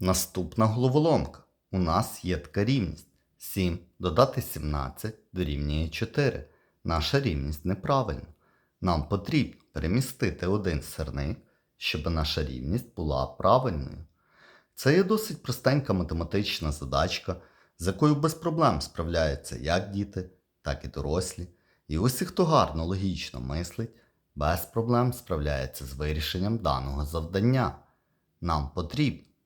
Наступна головоломка. У нас є така рівність. 7 додати 17 дорівнює 4. Наша рівність неправильна. Нам потрібно перемістити один сирник, щоб наша рівність була правильною. Це є досить простенька математична задачка, з якою без проблем справляються як діти, так і дорослі. І усі, хто гарно логічно мислить, без проблем справляється з вирішенням даного завдання. Нам потрібно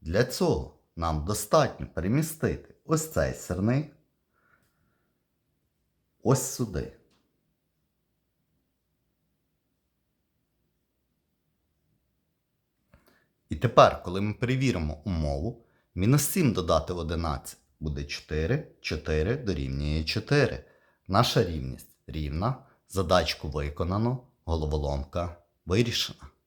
Для цього нам достатньо перемістити ось цей сирник ось сюди. І тепер, коли ми перевіримо умову, мінус 7 додати 11 буде 4, 4 дорівнює 4. Наша рівність рівна, задачку виконано, головоломка вирішена.